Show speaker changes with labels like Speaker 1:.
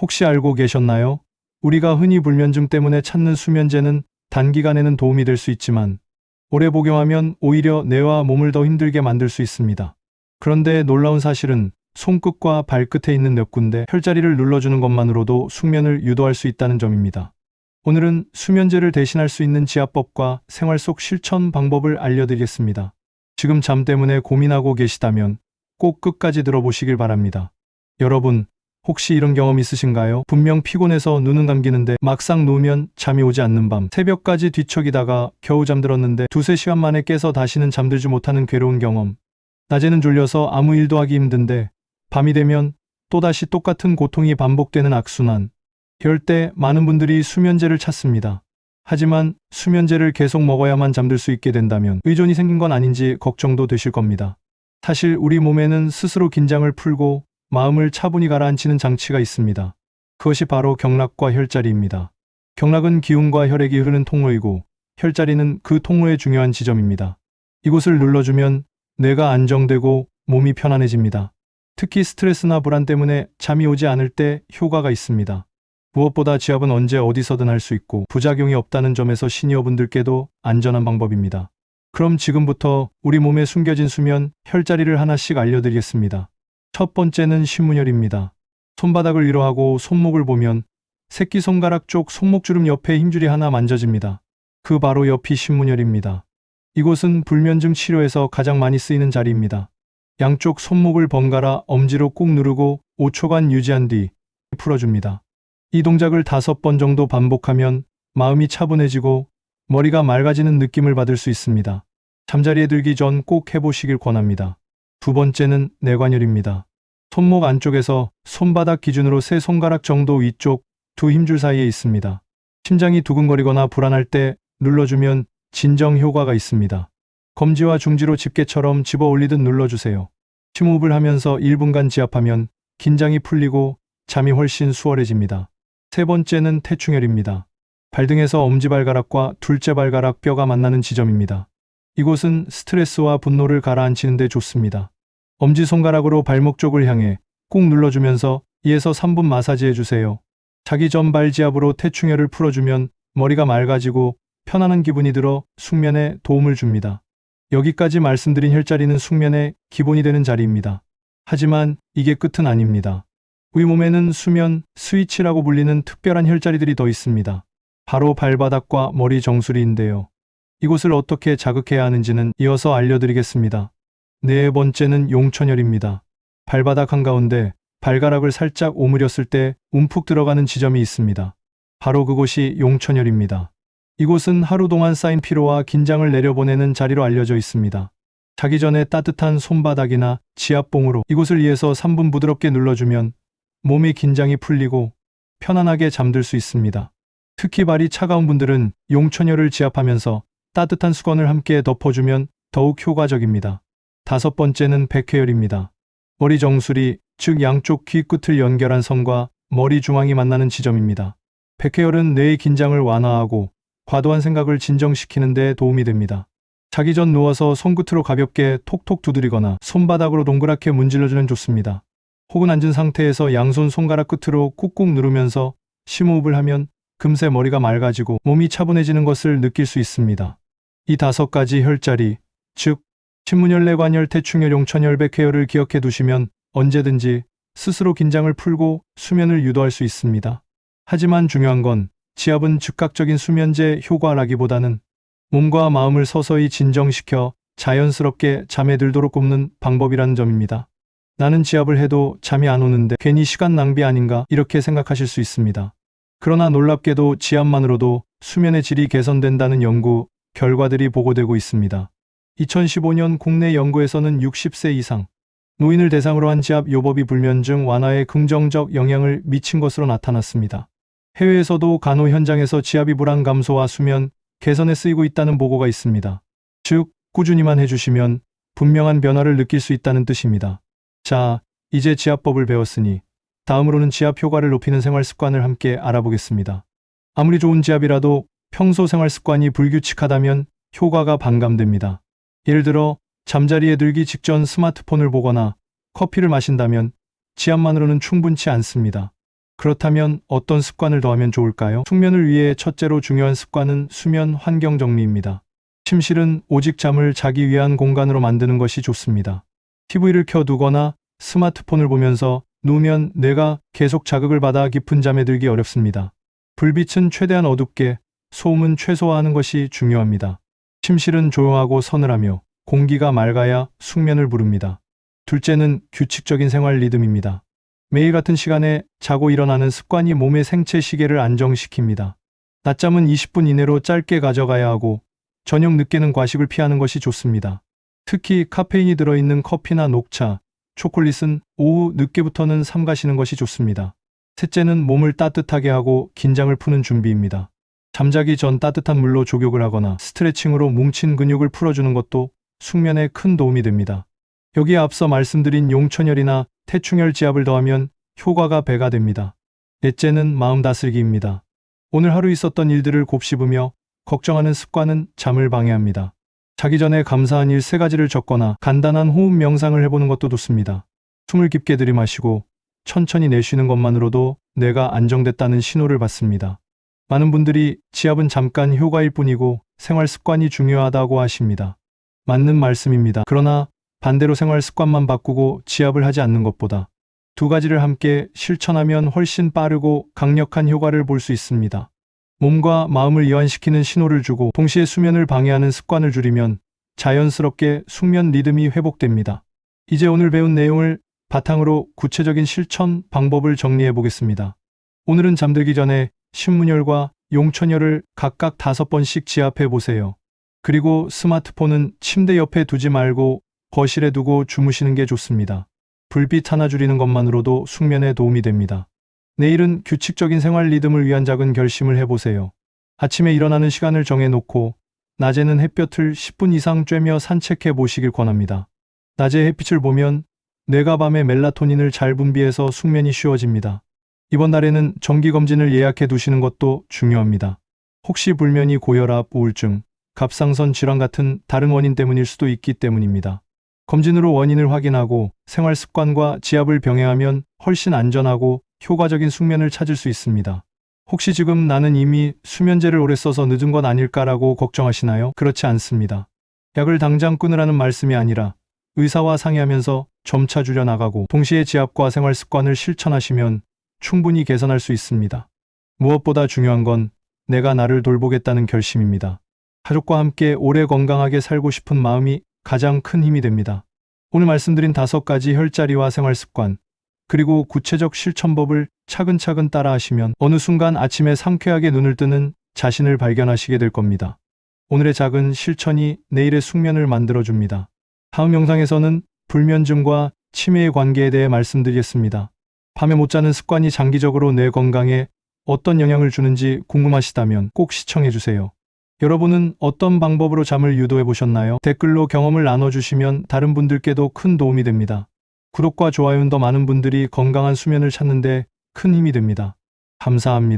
Speaker 1: 혹시 알고 계셨나요? 우리가 흔히 불면증 때문에 찾는 수면제는 단기간에는 도움이 될 수 있지만 오래 복용하면 오히려 뇌와 몸을 더 힘들게 만들 수 있습니다. 그런데 놀라운 사실은 손끝과 발끝에 있는 몇 군데 혈자리를 눌러주는 것만으로도 숙면을 유도할 수 있다는 점입니다. 오늘은 수면제를 대신할 수 있는 지압법과 생활 속 실천 방법을 알려드리겠습니다. 지금 잠 때문에 고민하고 계시다면 꼭 끝까지 들어보시길 바랍니다. 여러분, 혹시 이런 경험 있으신가요? 분명 피곤해서 눈은 감기는데 막상 누우면 잠이 오지 않는 밤, 새벽까지 뒤척이다가 겨우 잠들었는데 두세 시간 만에 깨서 다시는 잠들지 못하는 괴로운 경험. 낮에는 졸려서 아무 일도 하기 힘든데 밤이 되면 또다시 똑같은 고통이 반복되는 악순환. 이럴 때 많은 분들이 수면제를 찾습니다. 하지만 수면제를 계속 먹어야만 잠들 수 있게 된다면 의존이 생긴 건 아닌지 걱정도 되실 겁니다. 사실 우리 몸에는 스스로 긴장을 풀고 마음을 차분히 가라앉히는 장치가 있습니다. 그것이 바로 경락과 혈자리입니다. 경락은 기운과 혈액이 흐르는 통로이고 혈자리는 그 통로의 중요한 지점입니다. 이곳을 눌러주면 뇌가 안정되고 몸이 편안해집니다. 특히 스트레스나 불안 때문에 잠이 오지 않을 때 효과가 있습니다. 무엇보다 지압은 언제 어디서든 할 수 있고 부작용이 없다는 점에서 시니어분들께도 안전한 방법입니다. 그럼 지금부터 우리 몸에 숨겨진 수면 혈자리를 하나씩 알려드리겠습니다. 첫 번째는 신문혈입니다. 손바닥을 위로 하고 손목을 보면 새끼 손가락 쪽 손목주름 옆에 힘줄이 하나 만져집니다. 그 바로 옆이 신문혈입니다. 이곳은 불면증 치료에서 가장 많이 쓰이는 자리입니다. 양쪽 손목을 번갈아 엄지로 꾹 누르고 5초간 유지한 뒤 풀어줍니다. 이 동작을 다섯 번 정도 반복하면 마음이 차분해지고 머리가 맑아지는 느낌을 받을 수 있습니다. 잠자리에 들기 전 꼭 해보시길 권합니다. 두 번째는 뇌관열입니다. 손목 안쪽에서 손바닥 기준으로 세 손가락 정도 위쪽 두 힘줄 사이에 있습니다. 심장이 두근거리거나 불안할 때 눌러주면 진정 효과가 있습니다. 검지와 중지로 집게처럼 집어 올리듯 눌러주세요. 심호흡을 하면서 1분간 지압하면 긴장이 풀리고 잠이 훨씬 수월해집니다. 세 번째는 태충혈입니다. 발등에서 엄지발가락과 둘째 발가락 뼈가 만나는 지점입니다. 이곳은 스트레스와 분노를 가라앉히는 데 좋습니다. 엄지손가락으로 발목 쪽을 향해 꾹 눌러주면서 2에서 3분 마사지해 주세요. 자기 전 발지압으로 태충혈을 풀어주면 머리가 맑아지고 편안한 기분이 들어 숙면에 도움을 줍니다. 여기까지 말씀드린 혈자리는 숙면의 기본이 되는 자리입니다. 하지만 이게 끝은 아닙니다. 우리 몸에는 수면, 스위치라고 불리는 특별한 혈자리들이 더 있습니다. 바로 발바닥과 머리 정수리인데요. 이곳을 어떻게 자극해야 하는지는 이어서 알려드리겠습니다. 네 번째는 용천혈입니다. 발바닥 한가운데 발가락을 살짝 오므렸을 때 움푹 들어가는 지점이 있습니다. 바로 그곳이 용천혈입니다. 이곳은 하루 동안 쌓인 피로와 긴장을 내려보내는 자리로 알려져 있습니다. 자기 전에 따뜻한 손바닥이나 지압봉으로 이곳을 2에서 3분 부드럽게 눌러주면 몸의 긴장이 풀리고 편안하게 잠들 수 있습니다. 특히 발이 차가운 분들은 용천혈을 지압하면서 따뜻한 수건을 함께 덮어주면 더욱 효과적입니다. 다섯 번째는 백회혈입니다. 머리 정수리, 즉 양쪽 귀 끝을 연결한 선과 머리 중앙이 만나는 지점입니다. 백회혈은 뇌의 긴장을 완화하고 과도한 생각을 진정시키는 데 도움이 됩니다. 자기 전 누워서 손끝으로 가볍게 톡톡 두드리거나 손바닥으로 동그랗게 문질러주면 좋습니다. 혹은 앉은 상태에서 양손 손가락 끝으로 꾹꾹 누르면서 심호흡을 하면 금세 머리가 맑아지고 몸이 차분해지는 것을 느낄 수 있습니다. 이 다섯 가지 혈자리, 즉 신문혈, 내관혈, 태충혈, 용천혈, 백회혈을 기억해 두시면 언제든지 스스로 긴장을 풀고 수면을 유도할 수 있습니다. 하지만 중요한 건 지압은 즉각적인 수면제 효과라기보다는 몸과 마음을 서서히 진정시켜 자연스럽게 잠에 들도록 돕는 방법이라는 점입니다. 나는 지압을 해도 잠이 안 오는데 괜히 시간 낭비 아닌가 이렇게 생각하실 수 있습니다. 그러나 놀랍게도 지압만으로도 수면의 질이 개선된다는 연구 결과들이 보고되고 있습니다. 2015년 국내 연구에서는 60세 이상 노인을 대상으로 한 지압 요법이 불면증 완화에 긍정적 영향을 미친 것으로 나타났습니다. 해외에서도 간호 현장에서 지압이 불안 감소와 수면 개선에 쓰이고 있다는 보고가 있습니다. 즉, 꾸준히만 해주시면 분명한 변화를 느낄 수 있다는 뜻입니다. 자, 이제 지압법을 배웠으니 다음으로는 지압 효과를 높이는 생활 습관을 함께 알아보겠습니다. 아무리 좋은 지압이라도 평소 생활 습관이 불규칙하다면 효과가 반감됩니다. 예를 들어 잠자리에 들기 직전 스마트폰을 보거나 커피를 마신다면 지압만으로는 충분치 않습니다. 그렇다면 어떤 습관을 더하면 좋을까요? 숙면을 위해 첫째로 중요한 습관은 수면 환경 정리입니다. 침실은 오직 잠을 자기 위한 공간으로 만드는 것이 좋습니다. TV를 켜두거나 스마트폰을 보면서 누우면 뇌가 계속 자극을 받아 깊은 잠에 들기 어렵습니다. 불빛은 최대한 어둡게, 소음은 최소화하는 것이 중요합니다. 침실은 조용하고 서늘하며 공기가 맑아야 숙면을 부릅니다. 둘째는 규칙적인 생활 리듬입니다. 매일 같은 시간에 자고 일어나는 습관이 몸의 생체 시계를 안정시킵니다. 낮잠은 20분 이내로 짧게 가져가야 하고 저녁 늦게는 과식을 피하는 것이 좋습니다. 특히 카페인이 들어있는 커피나 녹차, 초콜릿은 오후 늦게부터는 삼가시는 것이 좋습니다. 셋째는 몸을 따뜻하게 하고 긴장을 푸는 준비입니다. 잠자기 전 따뜻한 물로 족욕을 하거나 스트레칭으로 뭉친 근육을 풀어주는 것도 숙면에 큰 도움이 됩니다. 여기에 앞서 말씀드린 용천열이나 태충혈 지압을 더하면 효과가 배가 됩니다. 넷째는 마음 다스리기입니다. 오늘 하루 있었던 일들을 곱씹으며 걱정하는 습관은 잠을 방해합니다. 자기 전에 감사한 일 세 가지를 적거나 간단한 호흡 명상을 해보는 것도 좋습니다. 숨을 깊게 들이마시고 천천히 내쉬는 것만으로도 뇌가 안정됐다는 신호를 받습니다. 많은 분들이 지압은 잠깐 효과일 뿐이고 생활 습관이 중요하다고 하십니다. 맞는 말씀입니다. 그러나 반대로 생활 습관만 바꾸고 지압을 하지 않는 것보다 두 가지를 함께 실천하면 훨씬 빠르고 강력한 효과를 볼 수 있습니다. 몸과 마음을 이완시키는 신호를 주고 동시에 수면을 방해하는 습관을 줄이면 자연스럽게 숙면 리듬이 회복됩니다. 이제 오늘 배운 내용을 바탕으로 구체적인 실천 방법을 정리해 보겠습니다. 오늘은 잠들기 전에 신문열과 용천열을 각각 다섯 번씩 지압해 보세요. 그리고 스마트폰은 침대 옆에 두지 말고 거실에 두고 주무시는 게 좋습니다. 불빛 하나 줄이는 것만으로도 숙면에 도움이 됩니다. 내일은 규칙적인 생활 리듬을 위한 작은 결심을 해보세요. 아침에 일어나는 시간을 정해놓고 낮에는 햇볕을 10분 이상 쬐며 산책해 보시길 권합니다. 낮에 햇빛을 보면 뇌가 밤에 멜라토닌을 잘 분비해서 숙면이 쉬워집니다. 이번 달에는 정기검진을 예약해 두시는 것도 중요합니다. 혹시 불면이 고혈압, 우울증, 갑상선 질환 같은 다른 원인 때문일 수도 있기 때문입니다. 검진으로 원인을 확인하고 생활 습관과 지압을 병행하면 훨씬 안전하고 효과적인 숙면을 찾을 수 있습니다. 혹시 지금 나는 이미 수면제를 오래 써서 늦은 건 아닐까라고 걱정하시나요? 그렇지 않습니다. 약을 당장 끊으라는 말씀이 아니라 의사와 상의하면서 점차 줄여나가고 동시에 지압과 생활 습관을 실천하시면 충분히 개선할 수 있습니다. 무엇보다 중요한 건 내가 나를 돌보겠다는 결심입니다. 가족과 함께 오래 건강하게 살고 싶은 마음이 가장 큰 힘이 됩니다. 오늘 말씀드린 다섯 가지 혈자리와 생활 습관, 그리고 구체적 실천법을 차근차근 따라 하시면 어느 순간 아침에 상쾌하게 눈을 뜨는 자신을 발견하시게 될 겁니다. 오늘의 작은 실천이 내일의 숙면을 만들어줍니다. 다음 영상에서는 불면증과 치매의 관계에 대해 말씀드리겠습니다. 밤에 못 자는 습관이 장기적으로 뇌 건강에 어떤 영향을 주는지 궁금하시다면 꼭 시청해주세요. 여러분은 어떤 방법으로 잠을 유도해 보셨나요? 댓글로 경험을 나눠주시면 다른 분들께도 큰 도움이 됩니다. 구독과 좋아요는 더 많은 분들이 건강한 수면을 찾는데 큰 힘이 됩니다. 감사합니다.